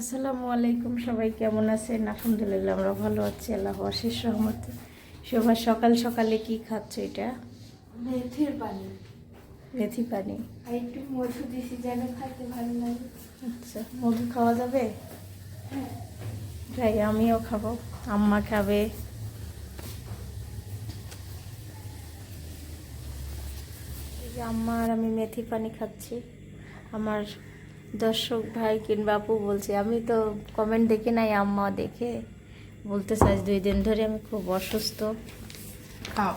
আসসালামু আলাইকুম সবাই কেমন আছেন? আলহামদুলিল্লাহ আমরা ভালো আছি আল্লাহ অশেষ রহমত। সবাই সকাল সকালে কি খাচ্ছে এটা? মেথির পানি। মেথি পানি। আর একটু মধু দিছি যেন খাইতে ভালো লাগে। আচ্ছা মধু খাওয়া যাবে? হ্যাঁ। তাই আমিও খাব আম্মা খাবে। এই আম্মা আর আমি মেথি পানি খাচ্ছি। আমার দর্শক ভাই কিংবা আপু বলছে আমি তো কমেন্ট দেখি নাই আম্মা দেখে বলতে চাই দুই দিন ধরে আমি খুব অসুস্থ। খাও।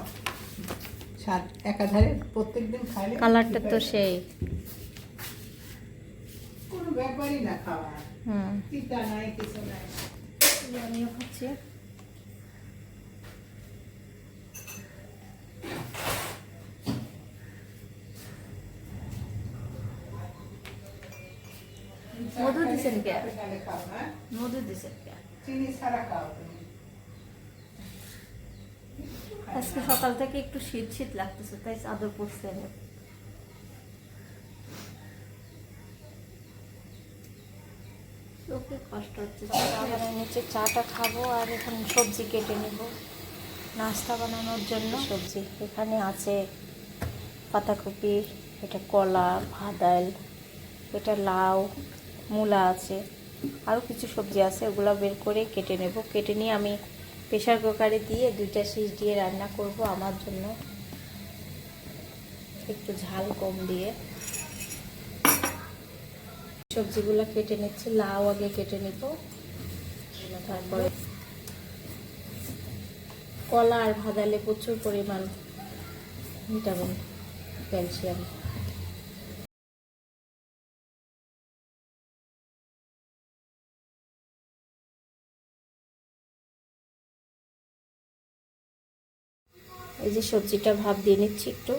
স্বাদ একাধারে প্রত্যেকদিন খাইলে কালারটা তো সেই। কোনো ব্যাপারই না খাওয়া হুম। তিতা নাই কিছু নাই। আমিও খাচ্ছি। মধু দিছেন কে? মধু দিছেন কে? চিনি ছাড়া খাও আজকে সকাল থেকে একটু শীত শীত লাগতেছে তাই চাদর পরছে আমি। চোখে কষ্ট হচ্ছে। নিচে চাটা খাব আর এখন সবজি কেটে নেব। নাস্তা বানানোর জন্য সবজি। এখানে আছে পাতাকপি এটা কলা ভাদাল এটা লাউ মূলা আছে, আরও কিছু সবজি আছে, ওগুলো বের করে কেটে নেব। কেটে নিয়ে আমি প্রেশার কুকারে দিয়ে দুইটা সিজ দিয়ে রান্না করব আমার জন্য। একটু ঝাল কম দিয়ে। সবজিগুলো কেটে নিচ্ছি, লাউ আগে কেটে নিব। তারপরে কলা আর ভাদালে প্রচুর পরিমাণ ভিটামিন, ক্যালসিয়াম। এই যে সবজিটা ভাপ দিয়ে নিচ্ছি একটু।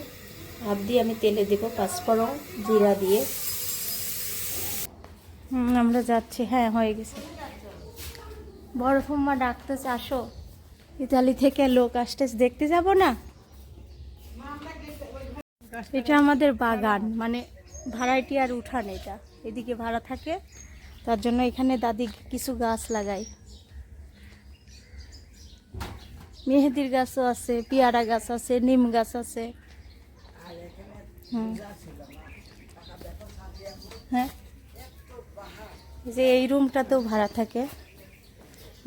ভাপ দিয়ে আমি তেলে দেবো পাঁচফোড়ন জিরা দিয়ে। হুম, আমরা যাচ্ছি। হ্যাঁ হয়ে গেছে। বড় ফুম্মা ডাকতেছে, আসো। ইতালি থেকে লোক আসতেছে। দেখতে যাব না? এটা আমাদের বাগান। মানে ভাড়াটি আর উঠান এটা। এদিকে ভাড়া থাকে। তার জন্য এখানে দাদি কিছু গাছ লাগায়। মেহেদির গাছও আছে, পেয়ারা গাছ আছে, নিম গাছ আছে। হ্যাঁ? যে এই রুমটাতেও ভাড়া থাকে।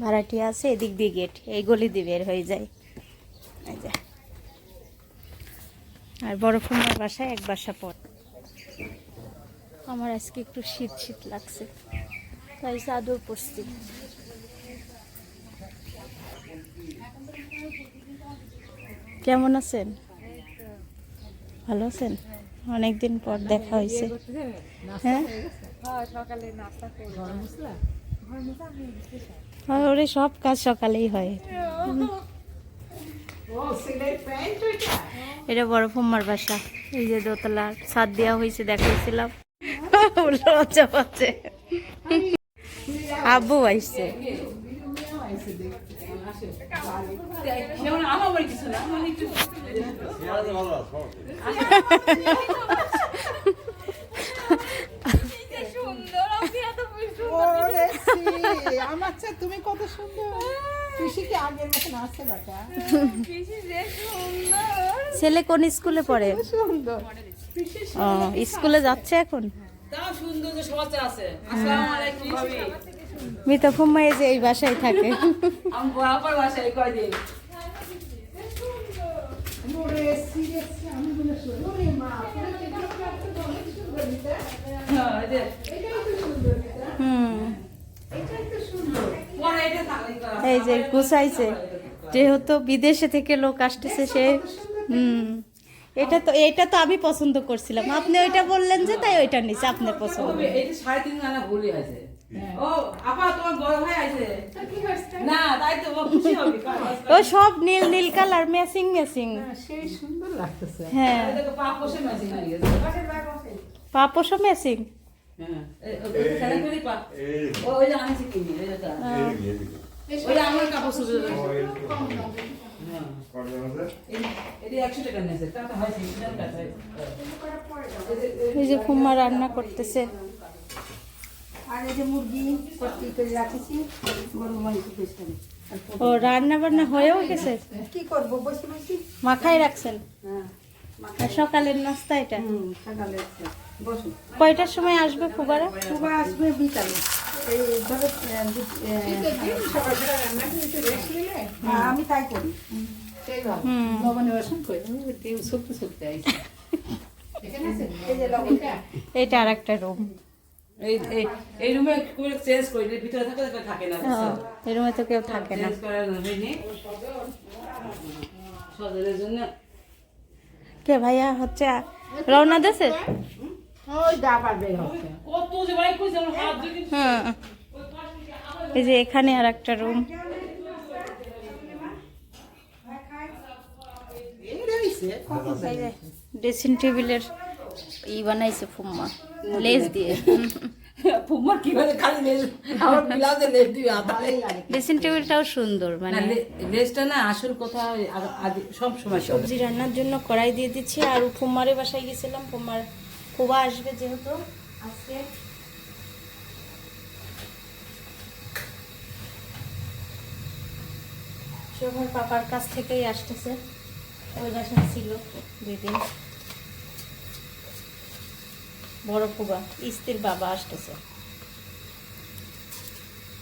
ভাড়াটি আছে, এদিক দিয়ে গেট, এই গলি দিয়ে বের হয়ে যায়। আর বড় ফুমার বাসায় এক বাসা পর আমার আজকে একটু শীত শীত লাগছে, তাই চাদর পরছি। কেমন আছেন? ভালো আছেন? অনেকদিন পর দেখা হয়েছে। হ্যাঁ? হ্যাঁ, ওরে সব কাজ সকালেই হয়। এটা বড় ফুম্মার বাসা। এই যে দোতলা ছাদ দেওয়া হয়েছে দেখাইছিলাম। লজ্জা আব্বু সি, আমার তুমি কত সুন্দর ছেলে কোন স্কুলে পড়ে? ও স্কুলে যাচ্ছে এখন? সুন্দর আছে। আসসালামু আলাইকুম ভাবি। মিতা ফুম্মা এই যে এই বাসায় থাকে। হ্যাঁ, এই যে। এই গুছাইছে। যেহেতু বিদেশে থেকে লোক আসতেছে সে হুম। এটা তো এটা তো আমি পছন্দ করছিলাম। আপনি ওইটা বললেন যে তাই ওইটা নিচে আপনার পছন্দ ও সব নীল নীল কালার ম্যাচিং ম্যাচিং সেই সুন্দর লাগতেছে। হ্যাঁ। ম্যাচিং এই যে ফুম্মা রান্না করতেছে। আর এই যে মুরগি ভর্তি করে রাখেছি গরু মাংস পেছনে ও রান্না বান্না হয়েও গেছে? কি করব বসে বসে? মাখাই রাখছেন? হ্যাঁ আর সকালের নাস্তা এটা? হুম বসুন। কয়টার সময় আসবে খুবারা কুবা আসবে বিকালে। হ্যাঁ, আমি তাই করি। হুম। এই যে লবণ এটা আর একটা রুম এই এই এই রুমে চেঞ্জ করি ভিতরে থাকে তো থাকে না এই রুমে তো কেউ থাকে না। জন্য। কে ভাইয়া হচ্ছে রওনা দেশে হ্যাঁ। এই যে এখানে আর একটা রুম ড্রেসিং টেবিলের ই বানাইছে ফুম্মা লেজ দিয়ে। কি বলে খালি লেজ? আমার ব্লাউজে লেজ দিবে আতালে ড্রেসিং টেবিলটাও সুন্দর মানে লেজটা না আসল কথা সব সময় সবজি রান্নার জন্য কড়াই দিয়ে দিচ্ছি আর ফুম্মারে বাসায় গেছিলাম ফুম্মার ফুবা আসবে যেহেতু। আজকে শোভার পাপার কাছ থেকেই আসতেছে ওই বাসায় ছিল দুই দিন। বড় ফুবা, স্ত্রীর বাবা আসতেছে।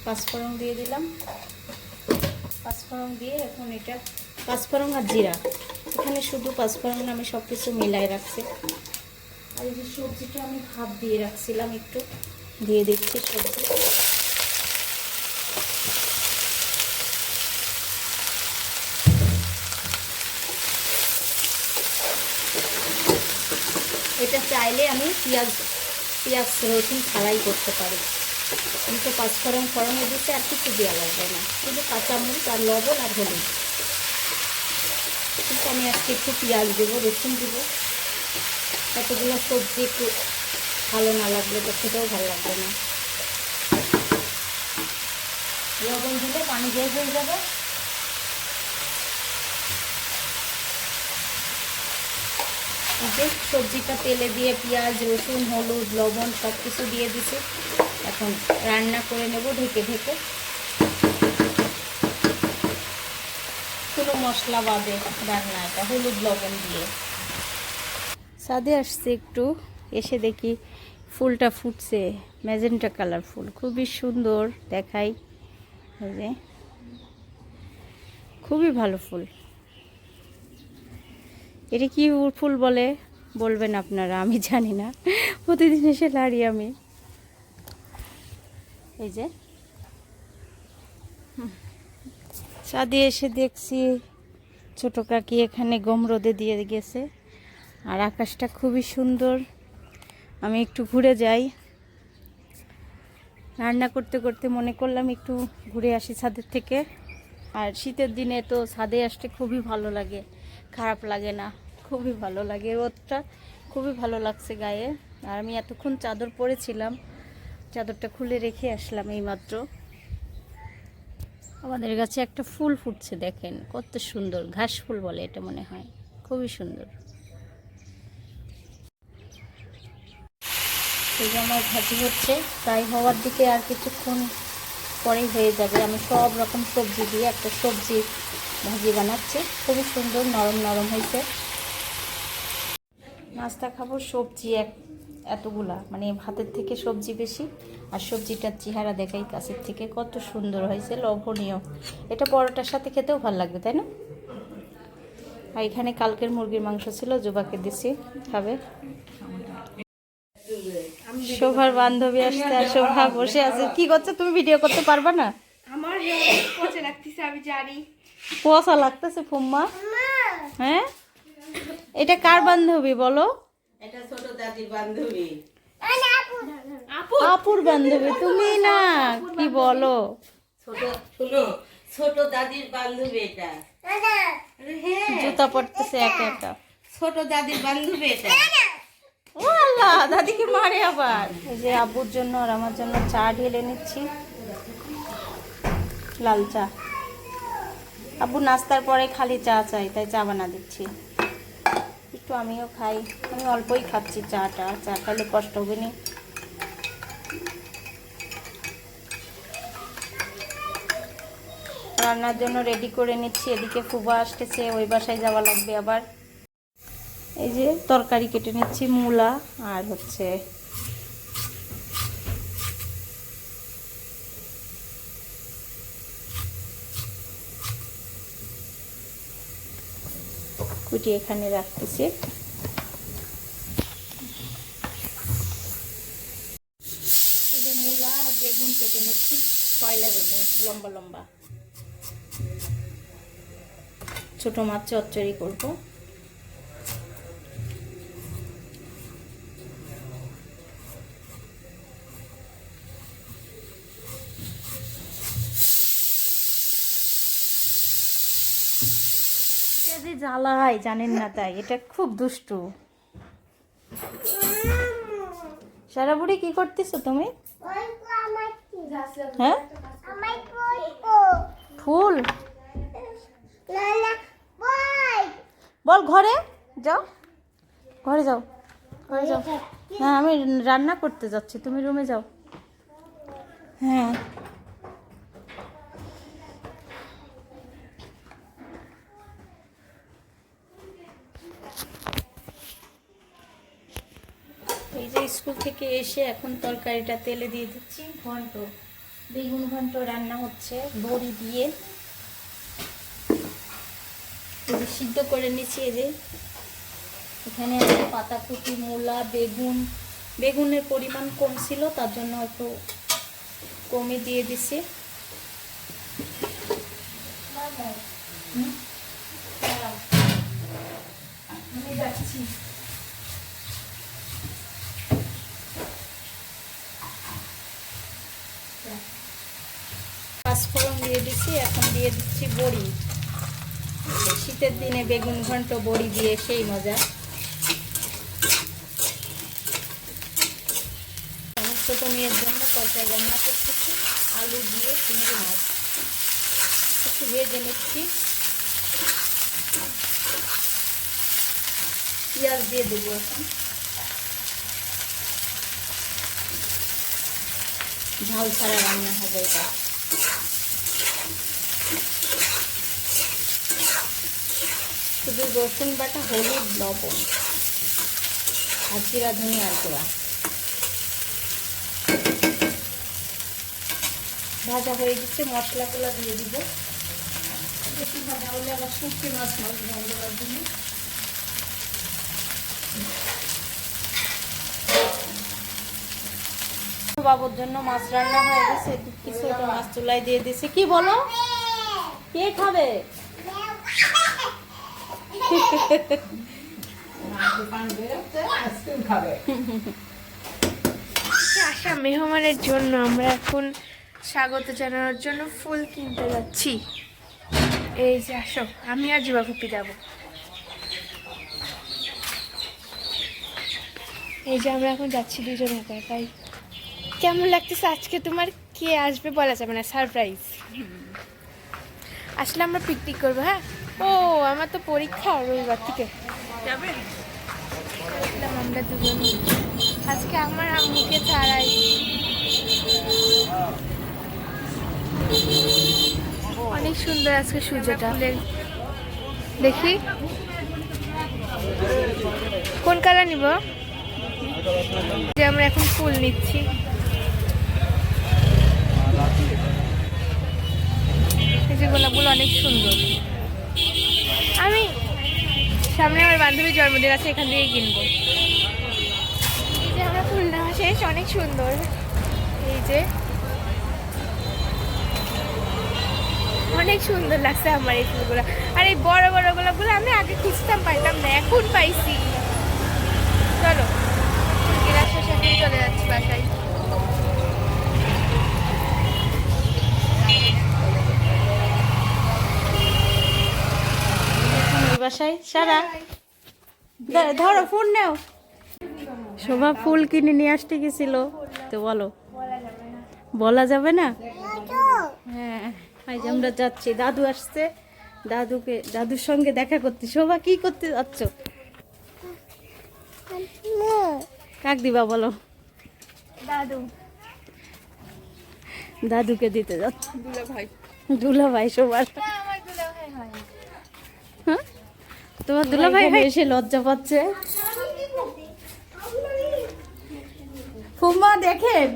পাঁচফোড়ন দিয়ে দিলাম। পাঁচফোড়ন দিয়ে এখন এটা পাঁচফোড়ন আর জিরা। এখানে শুধু পাঁচফোড়ন আমি সব কিছু মিলাই রাখছি। আর এই যে সবজিটা আমি ভাত দিয়ে রাখছিলাম একটু। দিয়ে দেখছি সবজি। চাইলে আমি পেঁয়াজ পেঁয়াজ রসুন ছাড়াই করতে পারি। আমি তো পাঁচফোড়ন ফোড়নে দিতে আর কিছু দেওয়া লাগবে না। শুধু কাঁচামরিচ আর লবণ আর হলুদ। কিন্তু আমি আজকে একটু পেঁয়াজ দেবো, রসুন দেবো। এতগুলো সবজি একটু ভালো না লাগলে তো খেতেও ভালো লাগবে না। লবণ দিলে পানি বের হয়ে যাবে। যে সবজিটা তেলে দিয়ে পেঁয়াজ, রসুন, হলুদ, লবণ সব কিছু দিয়ে দিছি। এখন রান্না করে নেব ঢেকে ঢেকে। কোনো মশলা বাদে রান্না এটা, হলুদ, লবণ দিয়ে। সাদে আসছে একটু, এসে দেখি ফুলটা ফুটছে, ম্যাজেন্টা কালার ফুল, খুবই সুন্দর দেখাই। খুবই ভালো ফুল। এটা কি ফুল বলে? বলবেন আপনারা, আমি জানি না। প্রতিদিন এসে লাড়ি আমি। এই যে। ছাদে এসে দেখছি ছোট কাকি এখানে গম রোদে দিয়ে গেছে। আর আকাশটা খুবই সুন্দর। আমি একটু ঘুরে যাই। রান্না করতে করতে মনে করলাম একটু ঘুরে আসি ছাদের থেকে। আর শীতের দিনে তো ছাদে আসতে খুবই ভালো লাগে, খারাপ লাগে না। খুবই ভালো লাগে রোদটা। খুবই ভালো লাগছে গায়ে। আর আমি এতক্ষণ চাদর পরেছিলাম। চাদরটা খুলে রেখে আসলাম এইমাত্র। আমাদের কাছে একটা ফুল ফুটছে দেখেন, কত সুন্দর। ঘাস ফুল বলে এটা মনে হয়। খুবই সুন্দর। এই যে আমার ভাজি হচ্ছে, তাই হওয়ার দিকে আর কিছুক্ষণ পরেই হয়ে যাবে। আমি সব রকম সবজি দিয়ে একটা সবজি ভাজি বানাচ্ছি। খুবই সুন্দর, নরম নরম হয়েছে। নাস্তা খাব সবজি এক এতগুলা। মানে ভাতের থেকে সবজি বেশি আর সবজিটার চেহারা দেখাই কাছের থেকে কত সুন্দর হয়েছে লোভনীয়। এটা পরোটার সাথে খেতেও ভালো লাগবে তাই না? আর এখানে কালকের মুরগির মাংস ছিল জোবাকে দিছি খাবে। শোভার বান্ধবী আসতে আর শোভা বসে আছে। কি করছে? তুমি ভিডিও করতে পারবে না? আমার পচে লাগতেছে আমি জানি। কুয়াশা লাগতেছে ফুম্মা! হ্যাঁ? এটা কার বান্ধবী বলো? এটা ছোট দাদির বান্ধবী। আপুর বান্ধবী তুমি না কি বলো? ছোট দাদির বান্ধবী এটা। হ্যাঁ। জুতা পড়তেছে একা একা। ছোট দাদির বান্ধবী এটা। ও আল্লাহ দাদিকে মারে আবার। এই যে আব্বুর জন্য আর আমার জন্য চা ঢেলে নিচ্ছি। লাল চা। আব্বু নাস্তার পরে খালি চা চাই তাই চা বানা দিচ্ছি। একটু আমিও খাই। আমি অল্পই খাচ্ছি চাটা। চা খাইলে কষ্ট হবে নি। রান্নার জন্য রেডি করে নিচ্ছি। এদিকে ফুবা আসতেছে, ওই বাসায় যাওয়া লাগবে আবার। এই যে তরকারি কেটে নিচ্ছি, মূলা আর হচ্ছে কুটি এখানে রাখতেছি। মূলা বেগুন কেটে নিচ্ছি, কয়লা বেগুন, লম্বা লম্বা। ছোট মাছ চচ্চড়ি করব। এটা যে জ্বালাই জানেন না তাই। এটা খুব দুষ্টু। সারা বুড়ি কি করতেছো তুমি? হ্যাঁ? ফুল? বল ঘরে, যাও। ঘরে যাও ঘরে যাও। হ্যাঁ আমি রান্না করতে যাচ্ছি, তুমি রুমে যাও। হ্যাঁ এই যে স্কুল থেকে এসে এখন তরকারিটা তেলে দিয়ে দিচ্ছি। ঘন্ট, বেগুন ঘন্ট রান্না হচ্ছে, বড়ি দিয়ে। সিদ্ধ করে নিচ্ছি এই যে। এখানে আছে পাতাকপি, মূলা, বেগুন। বেগুনের পরিমাণ কম ছিল, তার জন্য একটু কমে দিয়ে দিছি আমি যাচ্ছি পাঁচফোড়ন দিয়ে দিচ্ছি এখন দিয়ে দিচ্ছি বড়ি। শীতের দিনে বেগুন ঘন্ট, বড়ি দিয়ে সেই মজা। ছোট মেয়ের জন্য তরকারি রান্না করতেছি, আলু দিয়ে চিংড়ি মাছ। একটু ভেজে নিচ্ছি। পেঁয়াজ দিয়ে দেবো এখন। ঝাল ছাড়া রান্না হবে এটা। শুধু রসুন বাটা, হলুদ, লবণ আর জিরা ধনিয়ার গুঁড়া। ভাজা হয়ে গেছে, মশলাগুলো দিয়ে দিব। আবার শুকনো মাছ মাছ দিবি বাবুর জন্য মাছ রান্না হয়ে গেছে। কিছু মাছ চুলাই দিয়ে দিয়েছে। কি বলো? কে খাবে? আসা মেহমানের জন্য আমরা এখন স্বাগত জানানোর জন্য ফুল কিনতে যাচ্ছি। এই যে আসো, আমি আর যুবাকুপি যাব। এই যে আমরা এখন যাচ্ছি দুজন একাই। কেমন লাগতেছে আজকে তোমার? কে আসবে বলা যাবে না সারপ্রাইজ আসলে আমরা পিকনিক করব হ্যাঁ? ও আমার তো পরীক্ষা রবিবার থেকে। আমরা দুজন। আজকে আমার আম্মুকে ছাড়াই। অনেক সুন্দর আজকে সূর্যটা। দেখি। কোন কালার নিব? যে আমরা এখন ফুল নিচ্ছি। এই যে গোলাপগুলো অনেক সুন্দর। সামনে আমার বান্ধবীর জন্মদিন আছে, এখান থেকে কিনবো। এই যে আমরা ফুল নেওয়া শেষ, অনেক সুন্দর। এই যে। অনেক সুন্দর লাগছে আমার এই ফুলগুলো। আর এই বড় বড় গোলাপগুলো আমি আগে খুঁজতাম, পাইতাম না, এখন পাইছি। চলো চলে যাচ্ছি বাসায়। বাসায়? সারা? ধরো ফোন নাও। শোভা ফুল কিনে নিয়ে আসতে গেছিল। তো বলো। বলা যাবে না? হ্যাঁ এই আমরা যাচ্ছি। দাদু আসছে। দাদুকে দাদুর সঙ্গে দেখা করতে। শোভা কি করতে যাচ্ছ? কাক দিবা বলো? দাদু। দাদুকে দিতে যাচ্ছ। দুলা ভাই দুলা ভাই হয় হ্যাঁ? তোমার দুলা ভাই এসে লজ্জা পাচ্ছে। ফুমা দেখেন।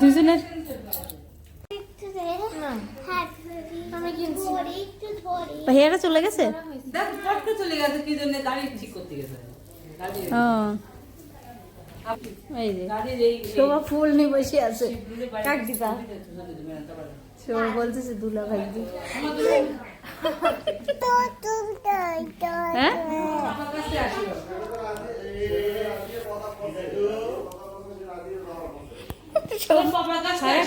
দুজনের ভাইয়ারা চলে গেছে? দেখ চলে গেছে কি জন্য গাড়ি ঠিক করতে গেছে? ও। এই যে। শোভা ফুল নিয়ে বসে আছে। কাক দিবা? শোভা বলতেছে দুলা ভাই দি হ্যাঁ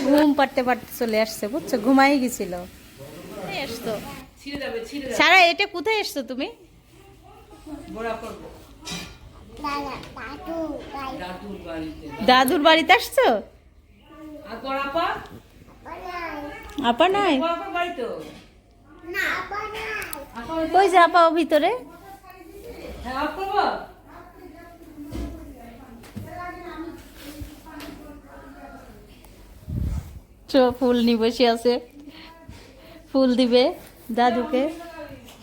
ঘুম পারতে পারতে চলে আসছে বুঝছ? ঘুমাই গেছিল। এসছো ছিঁড়ে যাবে ছিঁড়ে যাবে। সারা এটা কোথায় এসছো তুমি? দাদুর বাড়িতে। আসছো? আর বড়াপা আপা নাই? বাড়ি যে আপা ও ভিতরে? হ্যাঁ চো ফুল নিয়ে বসে আছে। ফুল দিবে দাদুকে।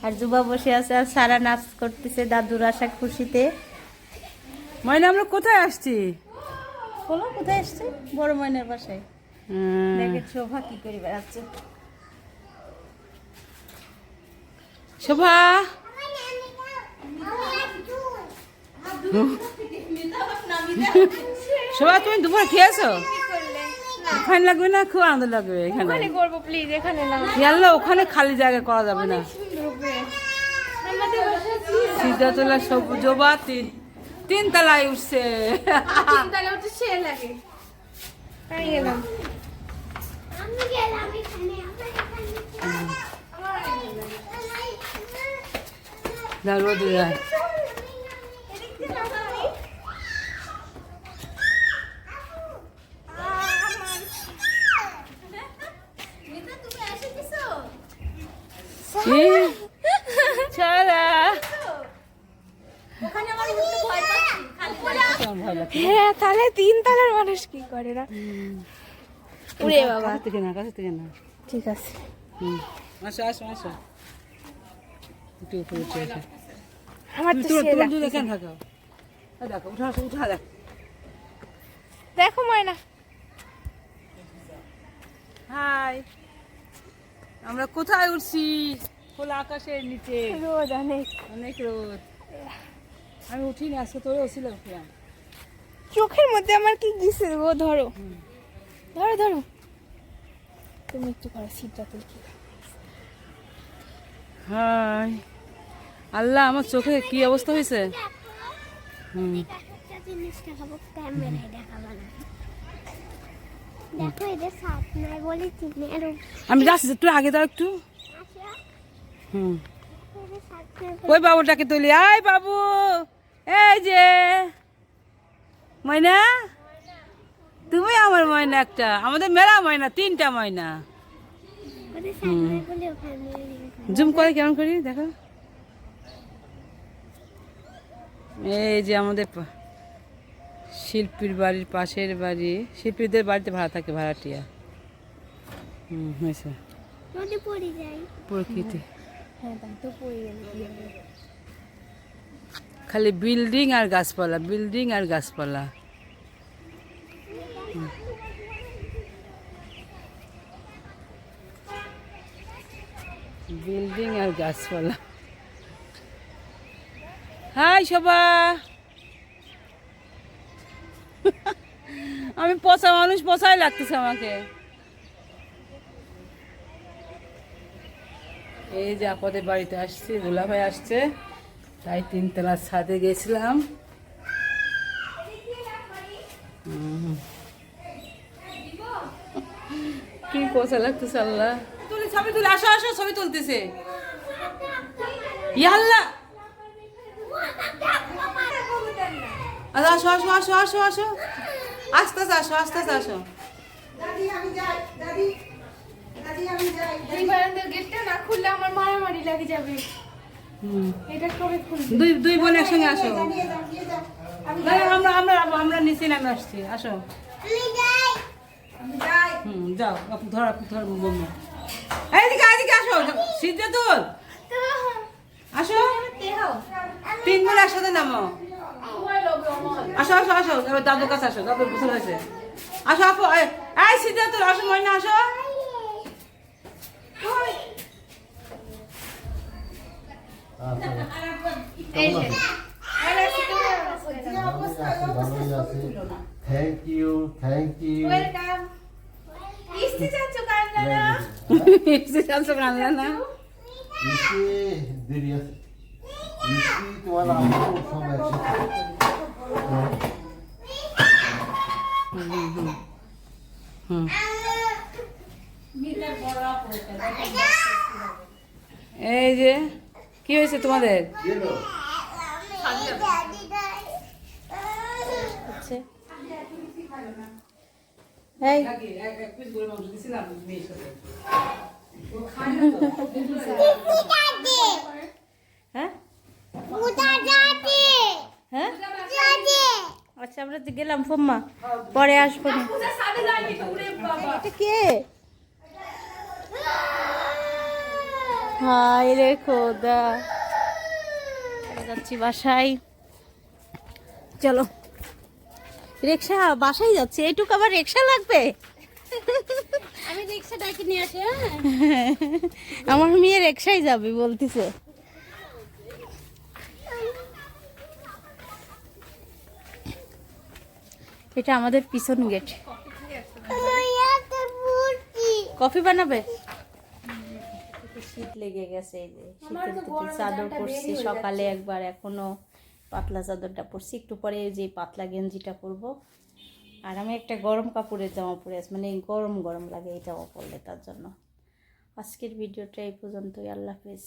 আর জুবা বসে আছে আর সারা নাচ করতেছে দাদুর আশা খুশিতে। মানে আমরা কোথায় আসছি? বলো কোথায় আসছে? বড় ময়নার বাসায়। শোভা কি করে বেড়াচ্ছে? শোভা। শোভা তুমি দুপুর খেয়েছো? ওখানে লাগবে না? খুব আনন্দ লাগবে এখানে। ওখানে করব প্লিজ এখানে না খেয়াল ওখানে খালি জায়গা করা যাবে না। সিদ্ধাতলা সবুজবা তিন তিন তলায় উঠছে। হচ্ছে সে লাগে। গেলাম আমি গেলাম এখানে আমার যায় কি? ছাড়া? হ্যাঁ তাহলে তিন তলার মানুষ কি করে না? উড়ে বাবা। থেকে না কাছে থেকে না। ঠিক আছে। হুম। আসো আসো আসো। একটু উপরে উঠে আসো আমার তো তুমি সে তোমার লাগছে। দুধ এখানে থাকো? দেখো উঠা উঠা দেখ দেখো ময়না। হাই আমরা কোথায় উঠছি? খোলা আকাশের নিচে। রোদ অনেক। অনেক রোদ। আমি উঠিনি আজকে তোরে ছিল উঠলাম চোখের মধ্যে আমার কি গিয়েছে ও ধরো। ধরো ধরো। তুমি একটু করো সিটটা তুলকি হাই। আল্লাহ, আমার চোখে কি অবস্থা হয়েছে? আমি যাচ্ছি একটু আগে দাও একটু। হুম। ওই বাবুটাকে তুলি। আয় বাবু। এই যে। ময়না? তুমি আমার ময়না একটা। আমাদের মেলা ময়না, তিনটা ময়না। জুম করে কেমন করি? দেখো। এই যে আমাদের শিল্পীর বাড়ির পাশের বাড়ি। শিল্পীদের বাড়িতে ভাড়া থাকে ভাড়াটিয়া। হুম হয়েছে। প্রকৃতি। হ্যাঁ খালি বিল্ডিং আর গাছপালা বিল্ডিং আর গাছপালা। বিল্ডিং আর গাছপালা। হাই শোভা। আমি পচা মানুষ পচাই লাগতেছে আমাকে। এই যে আপদের বাড়িতে আসছি দুলাভাই আসছে। তাই তিনতলার ছাদে গেছিলাম। হুম। কি পচা লাগতেছে আল্লাহ। তুলি ছবি তুলে আসো আসো ছবি তুলতেছে। ইয়াল্লা! আচ্ছা, আসো আসো আসো আসো আসো আস্তে আস্তে আসো আস্তে আস্তে আসো দাদি আমি যাই দাদি দাদি আমি যাই এই বারান্দার গেটটা না খুললে আমার মারামারি লাগে যাবে হুম। এটা কবে খুলবে দুই দুই বোন একসঙ্গে আসো আমরা আমরা আমরা নিচে নামে আসছি আসো আমি হুম যাও ধর ধর আসো আসো তিনজন একসাথে নামো আসো আসো আসো। এবার দাদুর কাছে আসো দাদুর গোসল হয়েছে। আসো আপু এই, সিদ্ধাতুল আসো। ময়না আসো থ্যাংক ইউ থ্যাংক ইউ আসো কান্দা না ইসি দেরি আছে ইসি তোমার আম্মু সব একসাথে। এই যে কি হয়েছে তোমাদের? হ্যাঁ? হ্যাঁ? আচ্ছা আমরা তো গেলাম ফম্মা পরে আসব। এটা কে? হাই রে খোদা। যাচ্ছি বাসায়। চলো। রিক্সা বাসায় যাচ্ছে। এইটুকু আবার রিক্সা লাগবে? আমি রিক্সা ডাকি নিয়ে আসি আমার মেয়ে রিক্সায় যাবে বলতেছে। এটা আমাদের পিছন গেট কফি বানাবে? শীত লেগে গেছে এই যে শীতের চাদর পরছি সকালে একবার এখনও পাতলা চাদরটা পরছি একটু পরে যে পাতলা গেঞ্জিটা পরবো। আর আমি একটা গরম কাপড়ের জামা পরে আছি মানে গরম গরম লাগে এই জামা পরলে তার জন্য। আজকের ভিডিওটা এই পর্যন্তই আল্লাহ হাফিজ।